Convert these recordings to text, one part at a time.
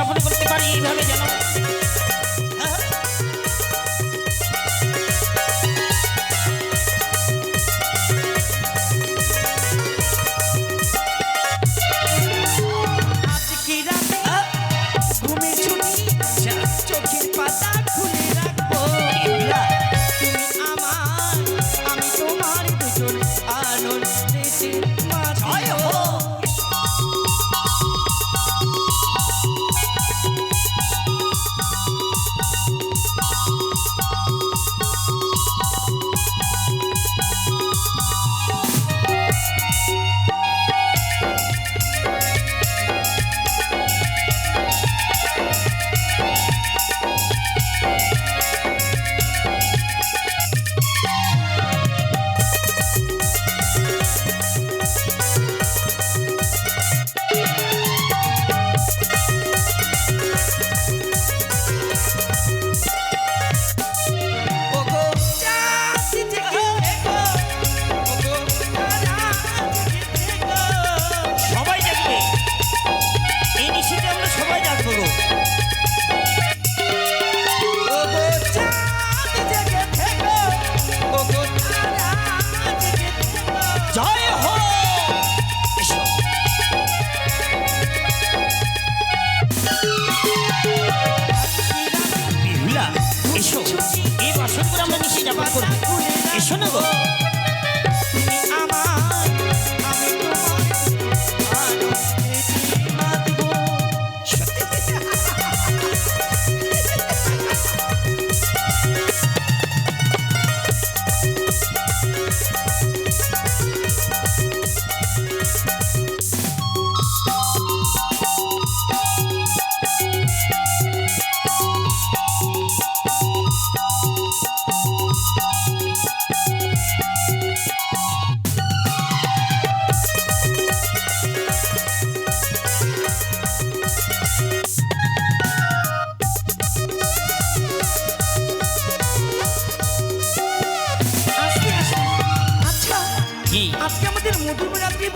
যাপন করতে পারি এইভাবে যেন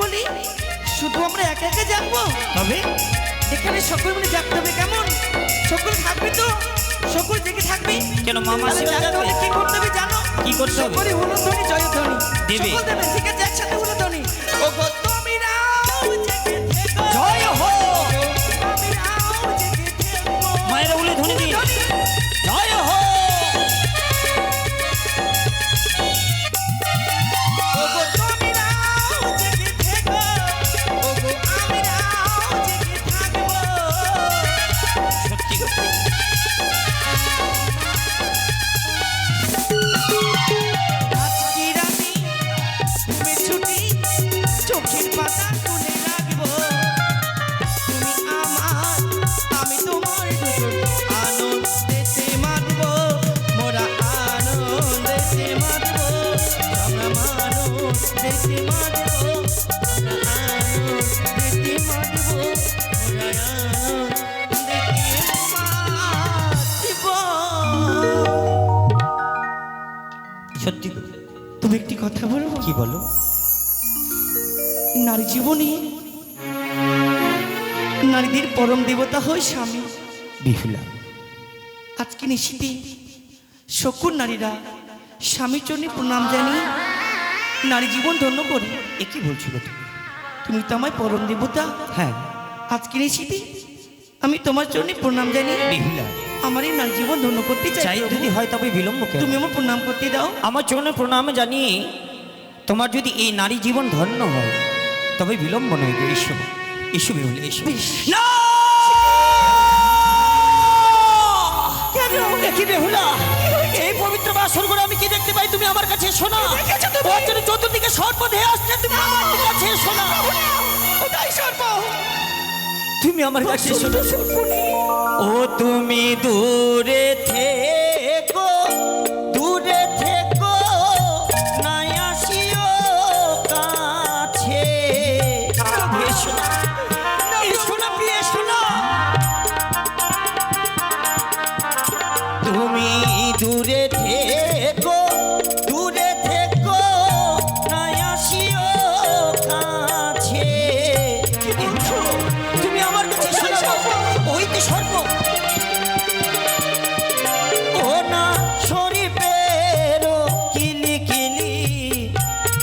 বলি? শুধু আমরা একা একা জানব? তবে? এখানে সকল মিলে জাগতে হবে কেমন? সকল থাকবে তো? সকল জেগে থাকবে? কেন মামা তাহলে হলে কি করতে হবে জানো? কি করতে হবে? সকলে হুলধ্বনি জয়ধ্বনি। দেবে। সকল দেবে ঠিক আছে? একসাথে হুলধ্বনি। ও নারী জীবনে। নারীদের পরম দেবতা হয় স্বামী। বিহুলা। আজকে নিশিতে সকল নারীরা স্বামীর জন্য প্রণাম জানিয়ে নারী জীবন ধন্য করি। এ কি বলছো তুমি? তুমি তো আমার পরম দেবতা। হ্যাঁ। আজকে নিশিতে আমি তোমার জন্য প্রণাম জানিয়ে বিহুলা। আমার এই নারী জীবন ধন্য করতে চাই যদি হয় তবে বিলম্ব তুমি আমার প্রণাম করতে দাও। আমার চরণে প্রণাম জানিয়ে তোমার যদি এই নারী জীবন ধন্য হয় তবে বিলম্ব নয় গো এসো। এসো বিহুলা এসো। না! দেখি বেহুলা এই পবিত্র বাসর করে আমি কি দেখতে পাই? তুমি আমার কাছে এসো না। ওর চতুর্দিকে সর্প ধেয়ে আসছে তুমি আমার কাছে এসো না। কোথায় সর্প? তুমি আমার কাছে এসো না। ও তুমি দূরে থেকো।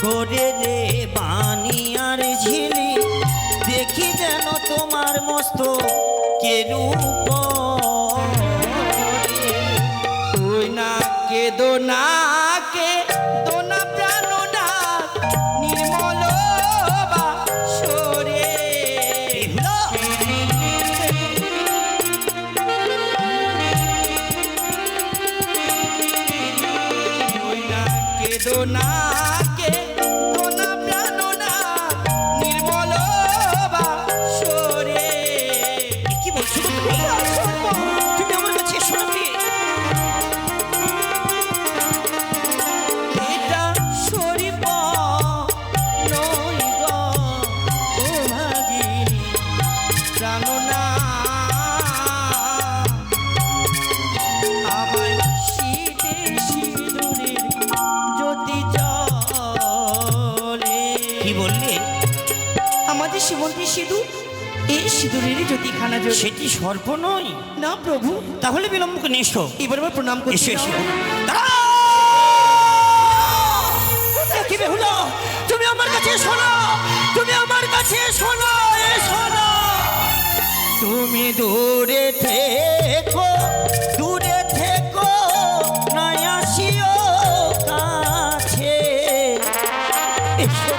করে রে বানিয়ার ঝিলি। দেখি যেন তোমার মস্ত কেরূপ ওই না কেদো না। এই সিঁদুরের জ্যোতিখানা জ্বলে সেটি সর্প নয়। না প্রভু। তাহলে বিলম্ব এসো। এবার আবার প্রণাম করছি। এসো না। কি বেহুলা? তুমি আমার কাছে এসো না তুমি আমার কাছে এসো না এসো না তুমি দূরে থেকো দূরে থেকো না আসিও কাছে। এসো।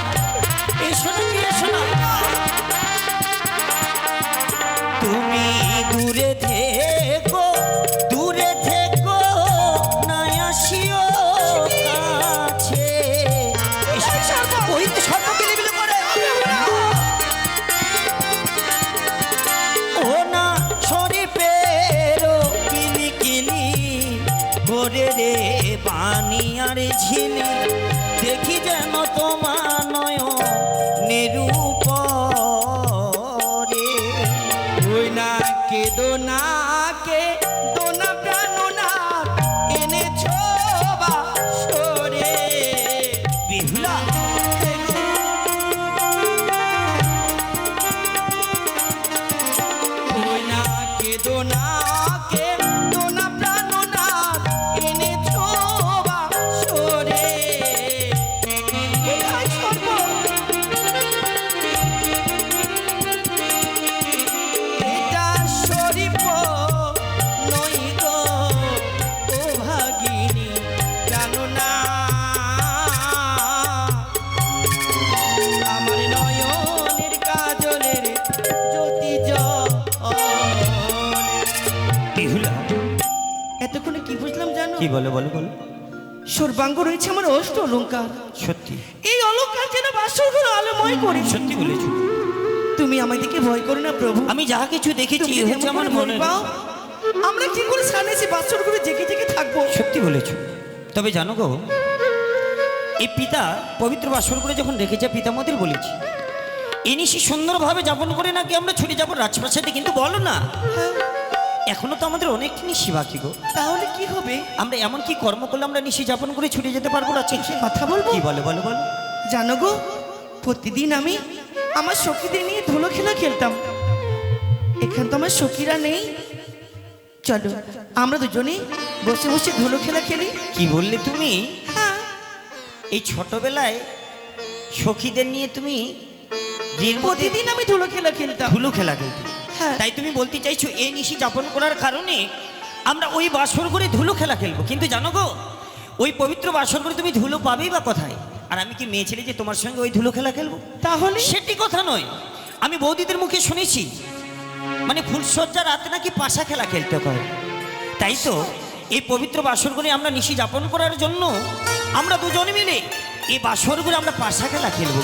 কি বুঝলাম জানো? কি বলো বলো বলো। সর্বাঙ্গ রয়েছে আমার অষ্ট অলঙ্কার। সত্যি। এই অলঙ্কার যেন বাসরগুলো আলোময় করে। সত্যি বলেছ। তুমি আমাদেরকে ভয় করো না প্রভু। আমি যাহা কিছু দেখেছি হচ্ছে আমার মনে পাও, আমরা কি করে এসে বাসরগুলো জেগে জেগে থাকব? সত্যি বলেছ। তবে জানো গো এই পিতা পবিত্র বাসর করে যখন রেখেছে পিতামদের বলেছি ইনিশি সুন্দরভাবে যাপন করে নাকি আমরা ছুটে যাব রাজপ্রাসাদে? কিন্তু বলো না। এখনও তো আমাদের অনেক নিশি বাকি গো। তাহলে কি হবে? আমরা এমন কি কর্ম করলে আমরা নিশি যাপন করে ছুটে যেতে পারব রাজপ্রাসাদে কথা বলব? কি বলে বলো বলো। জানো গো প্রতিদিন আমি আমার সখীদের নিয়ে ধুলো খেলা খেলতাম। এখান তো আমার সখীরা নেই। চলো আমরা দুজনে বসে বসে ধুলো খেলা খেলি। কি বললে তুমি? হ্যাঁ। এই ছোটবেলায় সখীদের নিয়ে তুমি প্রতিদিন আমি ধুলো খেলা খেলতাম। ধুলো খেলা খেলতে। হ্যাঁ। তাই তুমি বলতে চাইছো এই নিশি যাপন করার কারণে আমরা ওই বাসর করে ধুলো খেলা খেলব। কিন্তু জানো গো ওই পবিত্র বাসর করে তুমি ধুলো পাবেই বা কোথায়? আর আমি কি মেয়ে ছেলে যে তোমার সঙ্গে ওই ধুলো খেলা খেলব? তাহলে? সেটি কথা নয়। আমি বৌদিদের মুখে শুনেছি মানে ফুলসজ্জা রাতে নাকি পাশা খেলা খেলতে হয়। তাই তো এই পবিত্র বাসরগুলি আমরা নিশি যাপন করার জন্য আমরা দুজন মিলে এই বাসরগুলো আমরা পাশা খেলা খেলব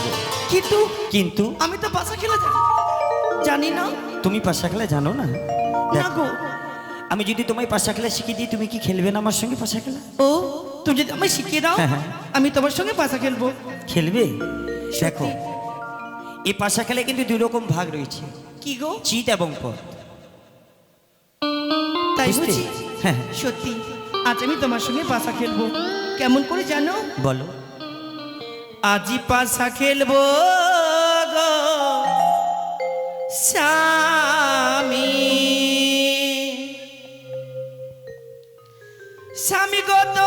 কিন্তু কিন্তু আমি তো বাসা খেলা জানি না। তুমি পাশা খেলা জানো না? দেখো, আমি যদি তোমায় পাশা খেলা শিখিয়ে দিই তুমি কি খেলবে না আমার সঙ্গে পাশা খেলা? ও তুমি যদি আমায় শিখিয়ে দাও হ্যাঁ, হ্যাঁ। আমি তোমার সঙ্গে পাশা খেলব। খেলবে? দেখো এই পাশা খেলায় কিন্তু দুই রকম ভাগ রয়েছে। কি গো? চিত এবং পথ। তাই বুঝতে? বুঝি হ্যাঁ হ্যাঁ। সত্যি আজ আমি তোমার সঙ্গে পাশা খেলব। কেমন করে জানো? বলো। আজি পাশা খেলব। স্বামী। স্বামী গত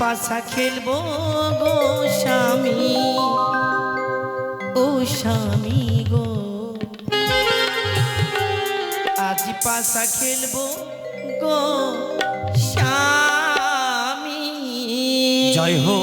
পাশা খেলব গো স্বামী। ও স্বামী গো। আজ পাশা খেলব গো স্বামী। জয় হো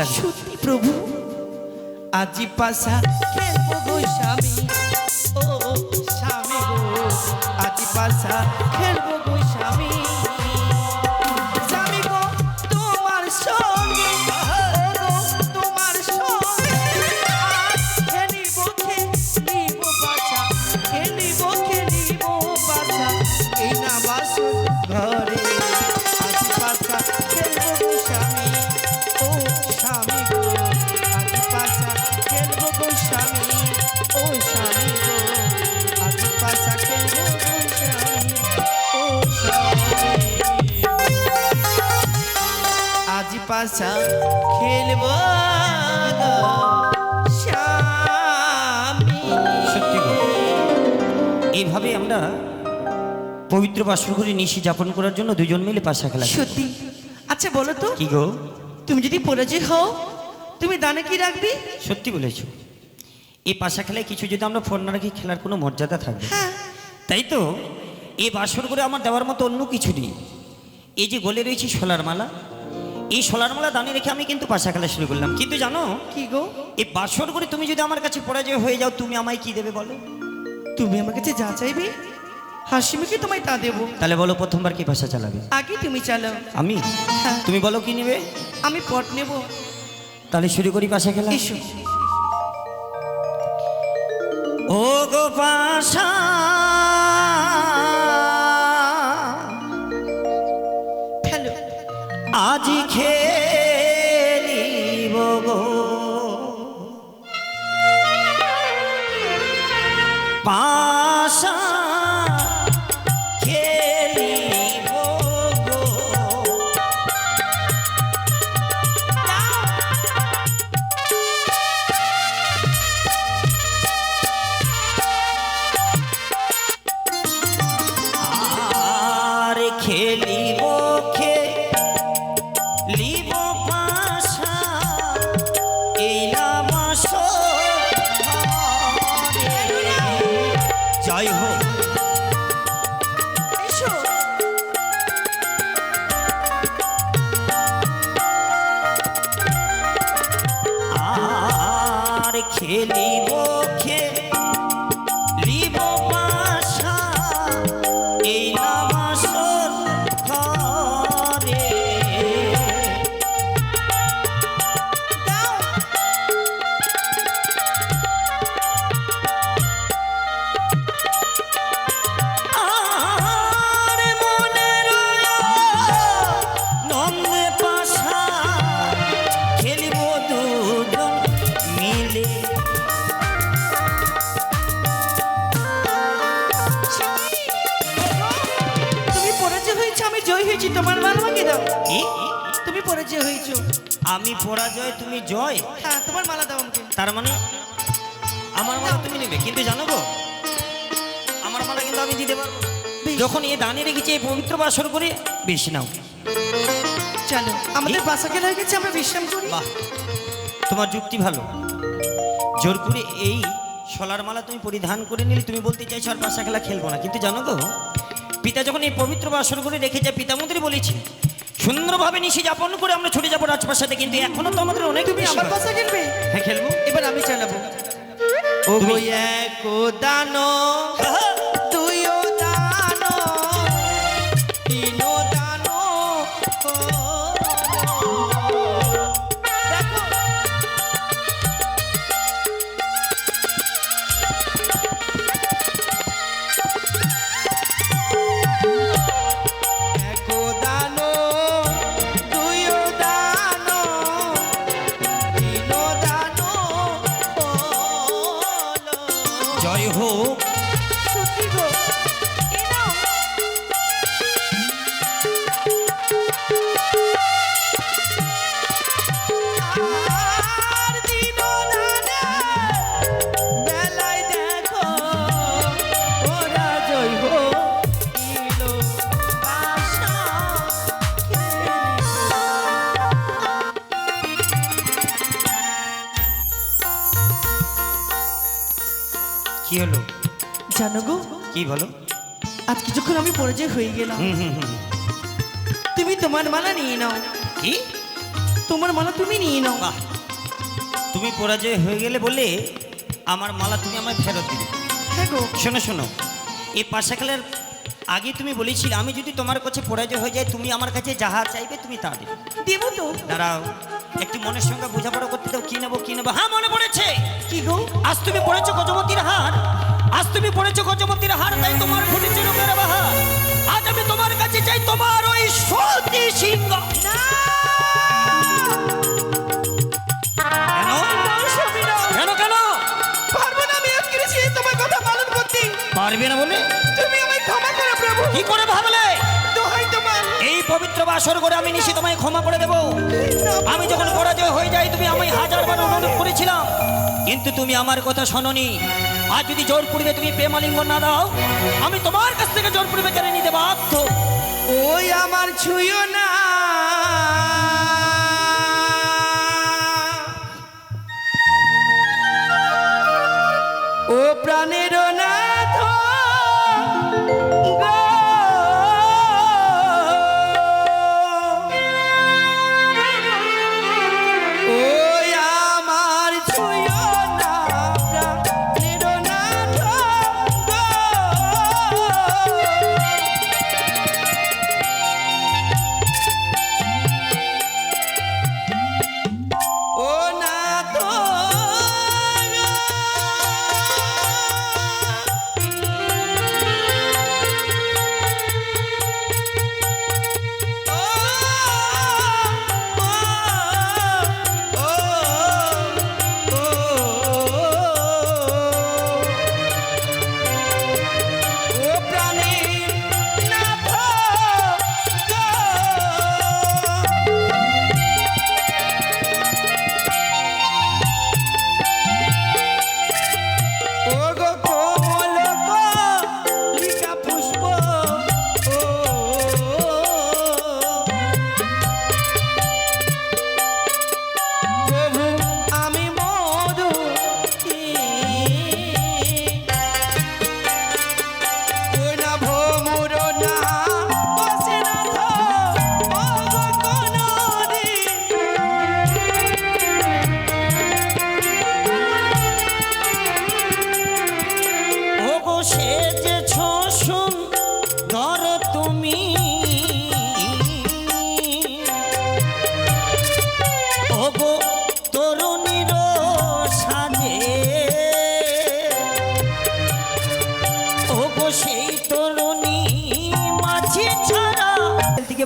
খেলব? সত্যি প্রভু আজি পাশা খেলব গো স্বামী ও স্বামী আজি পাশা খেলব স্বামী পাশা খেলব। এইভাবে আমরা পবিত্র বাসর নিশি যাপন করার জন্য দুজন মিলে পাশা খেলা সত্যি? আচ্ছা বলো তো। কি গো? তুমি যদি পরাজয় হও তুমি দানে কি রাখবি? সত্যি বলেছ। এই পাশা খেলায় কিছু যদি আমরা ফোন না রাখি খেলার কোনো মর্যাদা থাকবে হ্যাঁ। তাই তো? এই বাসর করে আমার দেওয়ার মতো অন্য কিছু নেই। এই যে গলে রয়েছে সোলার মালা এই সোলার মালা দানে রেখে আমি কিন্তু পাশা খেলা শুরু করলাম। কিন্তু জানো? কি গো? এই বাসর করে তুমি যদি আমার কাছে পরাজয় হয়ে যাও তুমি আমায় কি দেবে বলো? তুমি আমার কাছে যা চাইবে হাসি মুখে তোমায় তা দেবো। তাহলে বলো প্রথমবার কি পাশা চালাবে? আগে তুমি চালাও। আমি? হ্যাঁ। তুমি বলো কি নেবে? আমি পট নেব। তাহলে শুরু করি পাশা খেলা। এসো। ও গো পাশা আজ খেলিব আমি পরাজয় তুমি জয়? হ্যাঁ তোমার মালা দাও আমাকে। তার মানে আমার মালা তুমি নেবে কিন্তু জানো গো আমার মালা কিন্তু আমি দিতে পারব যখন এ দানে রেখেছি এই পবিত্র বাসর করে বেশি নাও। চলো আমাদের বাসা কেনা হয়ে গেছে আমরা বিশ্রাম করি। বাহ তোমার যুক্তি ভালো। জোর করে এই সোলার মালা তুমি পরিধান করে নিলে তুমি বলতে চাইছো আর পাশা খেলা খেলব না। কিন্তু জানো তো পিতা যখন এই পবিত্র বাসর করে রেখে যায় পিতা মন্ত্রী বলেছি সুন্দরভাবে নিশি যাপন করে আমরা ছুটে যাব রাজপ্রাসাদে কিন্তু এখনও তো আমাদের অনেক তুমি আমার পাশে খেলবে হ্যাঁ খেলব। এবার আমি চালাবো। ও গো এক দানো কি বলো? আজ কিছুক্ষণ আমি পরাজয় হয়ে গেলাম। তুমি তোমার মালা নিয়ে নাও। কি? তোমার মালা তুমি নিয়ে নাও। বাহ। তুমি পরাজয় হয়ে গেলে বলে আমার মালা তুমি আমায় ফেরত দিবে। হ্যাঁ গো। শোনো শোনো। এই পাশা খেলার আগে তুমি বলেছিলে আমি যদি তোমার কাছে পরাজয় হয়ে যায় তুমি আমার কাছে যাহা চাইবে তুমি তা দেবে। দেবো তো। দাঁড়াও একটি মনের সঙ্গে বোঝাপড়া করতে দাও কি নেব কি নেব? হ্যাঁ মনে পড়েছে। কি গো? আজ তুমি পড়েছো গজমতির হার। আজ তুমি পড়েছো গজমতির হার তাই তোমার ঘটেছে রূপের বাহার। আজ আমি তোমার কাছে চাই তোমার ওই সতী সিংহ। পারব না বলে? তুমি আমায় ক্ষমা করো প্রভু। কি করে ভাবলে? দোহাই তোমার। এই পবিত্র বাসর করে আমি তোমায় ক্ষমা করে দেব। আমি যখন পরাজয় হয়ে যাই তুমি আমায় হাজারবার অনুরোধ করেছিলাম কিন্তু তুমি আমার কথা শোনোনি। আর যদি জোর পূর্বে তুমি প্রেমালিঙ্গ না দাও, আমি তোমার কাছ থেকে জোর পূর্বে কেড়ে নিতে বাধ্য। ওই আমার ছুঁয়ো না। ও প্রাণের নাথ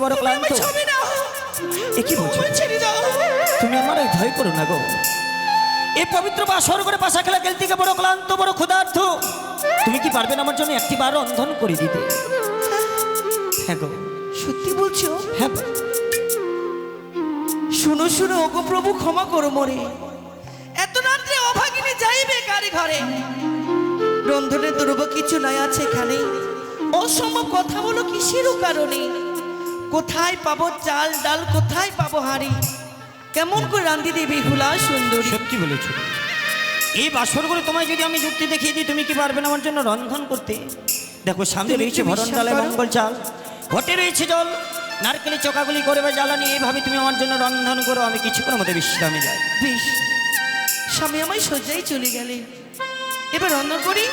বড় ক্লান্ত। এ কি বলছো? তুমি আমার এই ভয় করো না গো। এই পবিত্র বাসর করে পাশা খেলা খেলতে গিয়ে বড় ক্লান্ত বড় ক্ষুধার্থ তুমি কি পারবে না আমার জন্য একটি বার রন্ধন করে দিতে? হ্যাঁ গো। সত্যি বলছো? হ্যাঁ শুনো শুনো ওগো প্রভু ক্ষমা করো মরে। এত রাত্রে অভাগিনী যাইবে কারি ঘরে? রন্ধনের দুর্ব কিছু নাই আছে এখানে। অসম্ভব কথা বলো কিসেরও কারণে কোথায় পাবো চাল ডাল কোথায় পাবো হাড়ি? কেমন করে রান্ধি দেবী হুলা সুন্দর? সত্যি বলেছ। এই বাসর করে তোমায় যদি আমি যুক্তি দেখিয়ে দিই তুমি কি পারবে না আমার জন্য রন্ধন করতে? দেখো সামনে রয়েছে ভরণ ডালে মঙ্গল চাল। ঘটে রয়েছে জল। নারকেলের চকাগুলি করে বা জ্বালানি। এইভাবে তুমি আমার জন্য রন্ধন করো। আমি কিছুক্ষণের মধ্যে বিশ্রামে যাই। বেশ স্বামী আমায় সজ্জাই চলে গেলে। এবার রন্ধন করি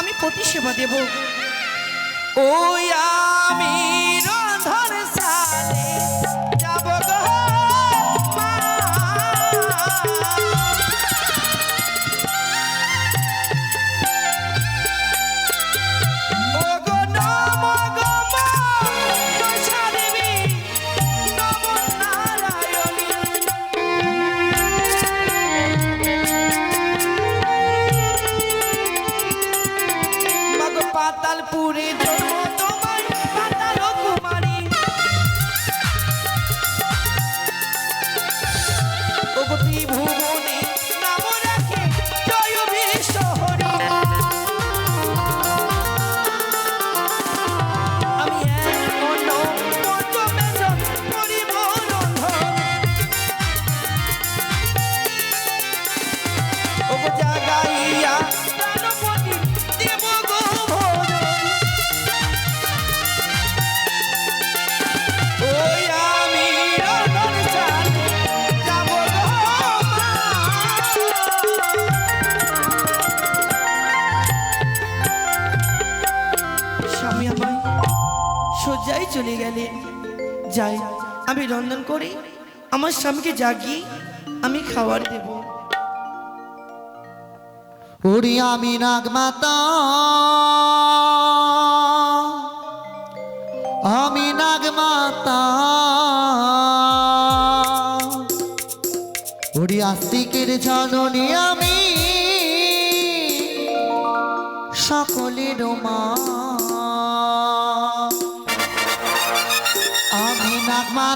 আমি প্রতি সেবা দেব। ওই আমি চলে গেলে যাই। আমি রন্ধন করি, আমার স্বামীকে জাগিয়ে আমি খাবার দেবো। ওরে আমি নাগমাতা আমি নাগমাতা। ওরে আস্তিকের জননী আমি, সকলের মা। আমি নাগমাতা